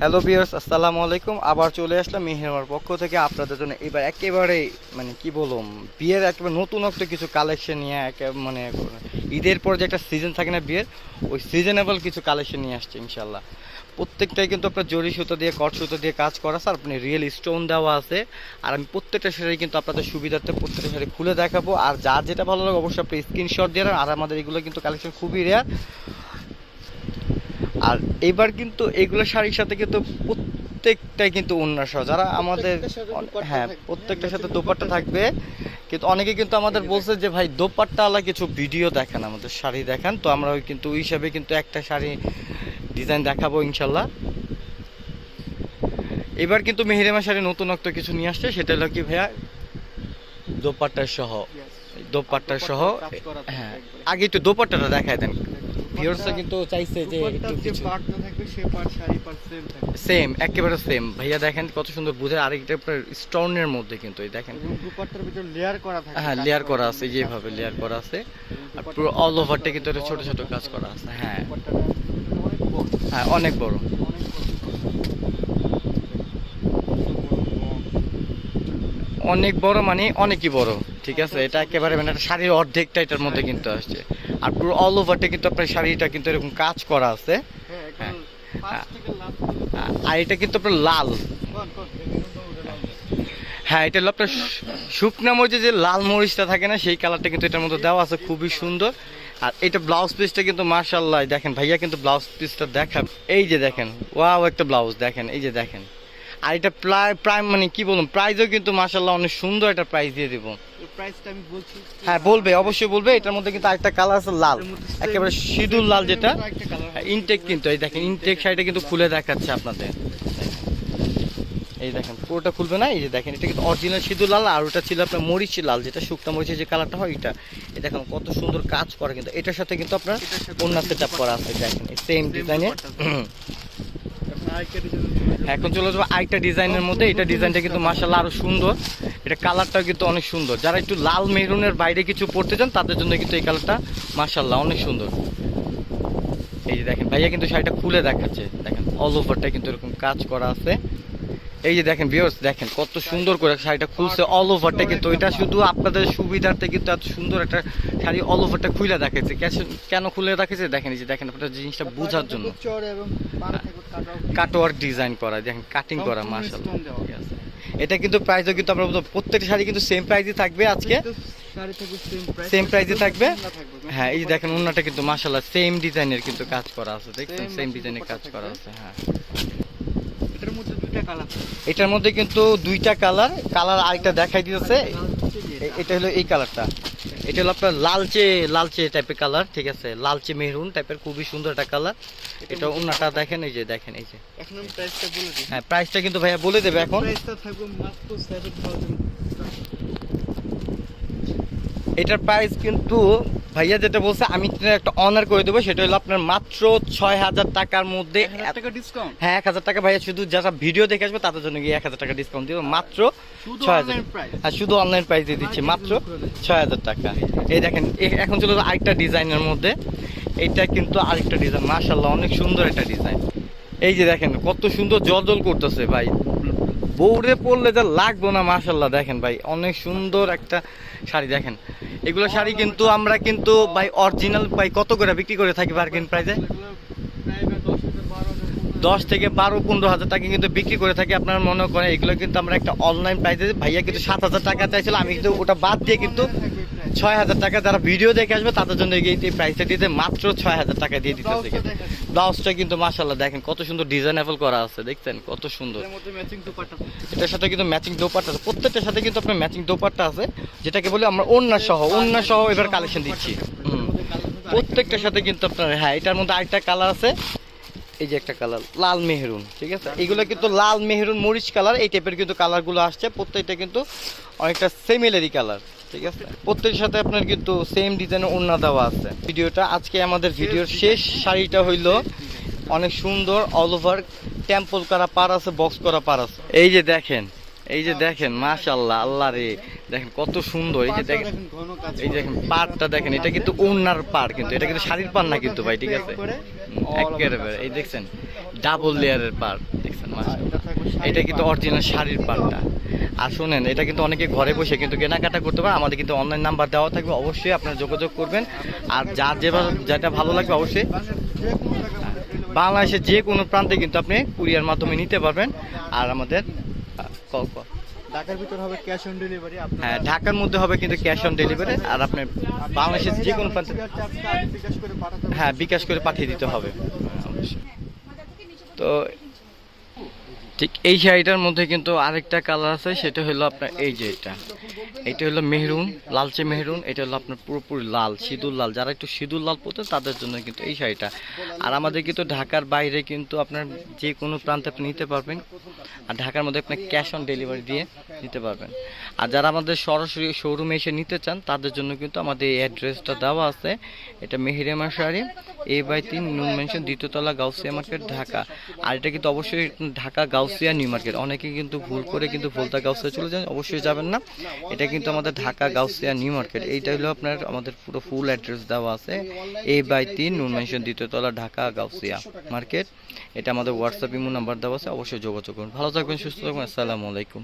Hello বিয়ার্স আসসালামু আলাইকুম। আবার চলে আসলাম মেহেরমার পক্ষ থেকে আপনাদের জন্য এবার একেবারে মানে কি বলুম বিয়ের একেবারে নতুন নতুনত্ব কিছু কালেকশন নিয়ে একে মানে ঈদের পর যে একটা সিজন থাকে না বিয়ের, ওই সিজনেবল কিছু কালেকশন নিয়ে আসছে ইনশাল্লাহ প্রত্যেকটাই কিন্তু আপনার জরি সুতো দিয়ে, কট সুতো দিয়ে কাজ করা আছে, আর আপনি রিয়েল স্টোন দেওয়া আছে। আর আমি প্রত্যেকটা শাড়ি কিন্তু আপনাদের সুবিধার্থে প্রত্যেকটা শাড়ি খুলে দেখাবো। আর যার যেটা ভালো লাগে অবশ্যই আপনি স্ক্রিনশট দিয়ে আর আমাদের এগুলো কিন্তু কালেকশন খুবই রেয়ার আর এবার কিন্তু এগুলো শাড়ির সাথে কিন্তু প্রত্যেকটাই কিন্তু উন্নাস যারা আমাদের প্রত্যেকটার সাথে দোপাট্টা হ্যাঁ প্রত্যেকটার সাথে দোপাট্টা থাকবে। কিন্তু অনেকে কিন্তু আমাদের বলছে যে ভাই দোপাট্টা আলা কিছু ভিডিও দেখান আমাদের শাড়ি দেখান। তো আমরা ওই কিন্তু ওই হিসাবে কিন্তু একটা শাড়ি ডিজাইন দেখাবো ইনশাল্লাহ। এবার কিন্তু মেহেরিমা শাড়ি নতুনত্ব কিছু নিয়ে আসছে সেটা হলো কি ভাইয়া? দোপাট্টা সহ। দোপাট্টা সহ হ্যাঁ। আগে একটু দোপাট্টাটা দেখায় দেন। ভিউয়ার্সরা কিন্তু চাইছে যে একটু কিছু সেম একেবারে সেম ভাইয়া দেখেন কত সুন্দর বুঝে আরেকটা স্টোনের মধ্যে কিন্তু এই দেখেন। দুপাট্টার ভিতর লেয়ার করা থাকবে হ্যাঁ লেয়ার করা আছে যেভাবে লেয়ার করা আছে। আর পুরো অল ওভারটা কিন্তু এটা ছোট ছোট কাজ করা আছে হ্যাঁ। হ্যাঁ অনেক বড়। অনেক বড় মানে অনেকই বড়। ঠিক আছে? এটা একেবারে মানে একটা শাড়ির অর্ধেকটা এটার মধ্যে কিন্তু আসছে। আর পুরো অল ওভারটা কিন্তু আপনার শাড়িটা কিন্তু এরকম কাজ করা আছে। হ্যাঁ হ্যাঁ। আ- আর এটা কিন্তু আপনার লাল। হ্যাঁ এটা হলো আপনার শুকনা মরিচে যে লাল মরিচটা থাকে না সেই কালারটা কিন্তু এটার মধ্যে দেওয়া আছে খুবই সুন্দর। আর এটা ব্লাউজ পিসটা কিন্তু মার্শাল্লাহ দেখেন ভাইয়া কিন্তু ব্লাউজ পিসটা দেখা এই যে দেখেন ওয়াও একটা ব্লাউজ দেখেন এই যে দেখেন। আর এটা প্রায় প্রায় মানে কি বলুন প্রাইজও কিন্তু মার্শাল্লাহ অনেক সুন্দর একটা প্রাইস দিয়ে দিব। হ্যাঁ বলবে অবশ্যই বলবে। এটার মধ্যে কিন্তু আরেকটা কালার আছে লাল। একেবারে সিঁদুর লাল যেটা। ইনটেক কিন্তু এই দেখেন ইনটেক শাড়িটা কিন্তু খুলে দেখাচ্ছে আপনাদের। এই দেখেন পুরোটা খুলবে না? এই যে দেখেন এটা কিন্তু অরিজিনাল সিঁদুর লাল আর ওটা ছিল আপনার মরিচি লাল যেটা শুকনা মরিচের যে কালারটা হয় এটা এই দেখেন কত সুন্দর কাজ করা কিন্তু। এটার সাথে কিন্তু আপনার অন্য সেট করা আছে দেখেন সেম ডিজাইনে এখন চলে যাব আরেকটা ডিজাইনের মধ্যে। এটা ডিজাইনটা কিন্তু মার্শাল্লাহ আরও সুন্দর। এটা কালারটাও কিন্তু অনেক সুন্দর। যারা একটু লাল মেরুনের বাইরে কিছু পড়তে চান, তাদের জন্য কিন্তু এই কালারটা মার্শাল্লাহ অনেক সুন্দর। এই যে দেখেন, ভাইয়া কিন্তু শাড়িটা খুলে দেখাচ্ছে। দেখেন অল ওভারটা কিন্তু এরকম কাজ করা আছে। এই যে দেখেন ভিউয়ার্স দেখেন কত সুন্দর করে শাড়িটা খুলছে অল ওভারটা কিন্তু। এটা শুধু আপনাদের সুবিধার্থে কিন্তু এত সুন্দর একটা শাড়ি অল ওভারটা খুলে দেখাচ্ছে। কেন- খুলে রাখেছে দেখেন এই যে দেখেন আপনার জিনিসটা বোঝার জন্য। কাটাও কাটওয়ার্ক ডিজাইন করা দেখেন কাটিং করা আছে এটা কিন্তু প্রাইসও কিন্তু আমরা প্রত্যেকটা শাড়ি কিন্তু সেম প্রাইসই থাকবে আজকে। সেম প্রাইস থাকবে? হ্যাঁ এই যে দেখেন অন্যটা কিন্তু মার্শাল্লাহ সেম ডিজাইনের কিন্তু কাজ করা আছে। দেখছেন সেম ডিজাইনের কাজ করা আছে হ্যাঁ। এটার মধ্যে দুইটা কালার এটার মধ্যে কিন্তু দুইটা কালার কালার আরেকটা দেখাই দিতেছে। এটা। হলো এই কালারটা এটা হলো আপনার লালচে লালচে টাইপের কালার ঠিক আছে? লালচে মেরুন টাইপের খুবই সুন্দর একটা কালার এটা অন্যটা দেখেন এই যে দেখেন এই যে। এখন প্রাইসটা বলে দিই। হ্যাঁ প্রাইসটা কিন্তু ভাইয়া বলে দেবে এখন। প্রাইসটা থাকবে মাত্র 7000 এটার প্রাইস কিন্তু ভাইয়া যেটা বলছে আমি একটা অনার করে দেবো সেটা হলো আপনার মাত্র ছয় হাজার টাকার মধ্যে ডিসকাউন্ট হ্যাঁ এক হাজার টাকা ভাইয়া শুধু যারা ভিডিও দেখে আসবে তাদের জন্য গিয়ে এক হাজার টাকা ডিসকাউন্ট দিব মাত্র ছয় হাজার। হ্যাঁ শুধু অনলাইন প্রাইস দিয়ে দিচ্ছি মাত্র ছয় হাজার টাকা। এই দেখেন এখন চলে আরেকটা ডিজাইনের মধ্যে। এইটা কিন্তু আরেকটা ডিজাইন মাশাল্লাহ অনেক সুন্দর একটা ডিজাইন এই যে দেখেন কত সুন্দর জল জল করতেছে ভাই। বৌড়ে পড়লে যা লাগবো না মাশাল্লাহ দেখেন ভাই অনেক সুন্দর একটা শাড়ি দেখেন। এগুলো শাড়ি কিন্তু আমরা কিন্তু ভাই অরিজিনাল ভাই কত করে বিক্রি করে থাকি বার্গেন প্রাইসে দশ থেকে বারো, পনেরো হাজার টাকা কিন্তু বিক্রি করে থাকি আপনার মনে করেন। এগুলো কিন্তু আমরা একটা অনলাইন প্রাইসে ভাইয়া কিন্তু সাত হাজার টাকা চাইছিল, আমি কিন্তু ওটা বাদ দিয়ে কিন্তু ছয় হাজার টাকা যারা ভিডিও দেখে আসবে তাদের জন্য এই প্রাইসটা দিতে মাত্র ছয় হাজার টাকা দিয়ে দিতে ব্লাউজটা কিন্তু মাসাল্লাহ দেখেন কত সুন্দর ডিজাইনেবল করা আছে দেখছেন? কত সুন্দর। ম্যাচিং এটার সাথে কিন্তু ম্যাচিং দোপাট্টা আছে। প্রত্যেকটার সাথে কিন্তু আপনার ম্যাচিং দোপাট্টা আছে যেটাকে বলি আমরা অন্য সহ অন্য সহ এবার কালেকশন দিচ্ছি। প্রত্যেকটার সাথে কিন্তু আপনার হ্যাঁ এটার মধ্যে আরেকটা কালার আছে। এই যে একটা কালার লাল মেহরুন ঠিক আছে? এগুলো কিন্তু লাল মেহরুন মরিচ কালার এই টাইপের কিন্তু কালারগুলো আসছে। প্রত্যেকটা কিন্তু অনেকটা সিমিলারি কালার ঠিক আছে? প্রত্যেকের সাথে আপনার কিন্তু সেম ডিজাইনের ওড়না দেওয়া আছে। ভিডিওটা আজকে আমাদের ভিডিওর শেষ শাড়িটা হইল অনেক সুন্দর অল ওভার টেম্পল করা পার আছে বক্স করা পার আছে। এই যে দেখেন এই যে দেখেন মাশাল্লাহ আল্লাহ রে। দেখেন কত সুন্দর এই যে দেখেন। এই দেখেন পাড়টা দেখেন এটা কিন্তু ওনার পাড় কিন্তু এটা কিন্তু শাড়ির পাড় না কিন্তু ভাই ঠিক আছে? একেবারে এই দেখছেন ডাবল লেয়ারের পার দেখছেন মাশাআল্লাহ। এটা কিন্তু অরিজিনাল শাড়ির পাড়টা আর শুনেন এটা কিন্তু অনেকে ঘরে বসে কিন্তু কেনাকাটা করতে পারে আমাদের কিন্তু অনলাইন নাম্বার দেওয়া থাকবে অবশ্যই আপনারা যোগাযোগ করবেন। আর যার যেভাবে যেটা ভালো লাগবে অবশ্যই বাংলাদেশের যে কোনো প্রান্তে কিন্তু আপনি কুরিয়ার মাধ্যমে নিতে পারবেন। আর আমাদের কল কল ঢাকার ভিতর হবে ক্যাশ অন ডেলিভারি হ্যাঁ ঢাকার মধ্যে হবে কিন্তু ক্যাশ অন ডেলিভারি আর আপনি বাংলাদেশের যে কোনো প্রান্তে বিকাশ করে হ্যাঁ বিকাশ করে পাঠিয়ে দিতে হবে। অবশ্যই। তো ঠিক এই শাড়িটার মধ্যে কিন্তু আরেকটা কালার আছে, সেটা হলো আপনার এই যে এটা। এটা হলো মেহরুন, লালচে মেহরুন, এটা হলো আপনার পুরোপুরি লাল, সিঁদুর লাল। যারা একটু সিঁদুর লাল পড়তে তাদের জন্য কিন্তু এই শাড়িটা। আর আমাদের কিন্তু ঢাকার বাইরে কিন্তু আপনার যে কোনো প্রান্তে আপনি নিতে পারবেন। আর ঢাকার মধ্যে আপনি ক্যাশ অন ডেলিভারি দিয়ে নিতে পারবেন। আর যারা আমাদের সরাসরি শোরুমে এসে নিতে চান, তাদের জন্য কিন্তু আমাদের এই অ্যাড্রেসটা দেওয়া আছে। এটা মেহিরেমা শাড়ি এ বাই তিন নুন মেনশন দ্বিতীয়তলা, গাউসিয়া মার্কেট, ঢাকা। আর এটা কিন্তু অবশ্যই ঢাকা গাউসিয়া নিউ মার্কেট অনেকে কিন্তু ভুল করে কিন্তু ভুলতা গাউসিয়া চলে যান, অবশ্যই যাবেন না। এটা কিন্তু আমাদের ঢাকা গাউসিয়া নিউ মার্কেট এইটা হলো আপনার আমাদের পুরো ফুল অ্যাড্রেস দেওয়া আছে। এ বাই তিন নুন মেনশন দ্বিতীয়তলা ঢাকা গাউসিয়া মার্কেট। এটা আমাদের হোয়াটসঅ্যাপ ইমো নাম্বার দেওয়া আছে, অবশ্যই যোগাযোগ করুন। ভালো থাকবেন, সুস্থ থাকবেন, আসসালামু আলাইকুম।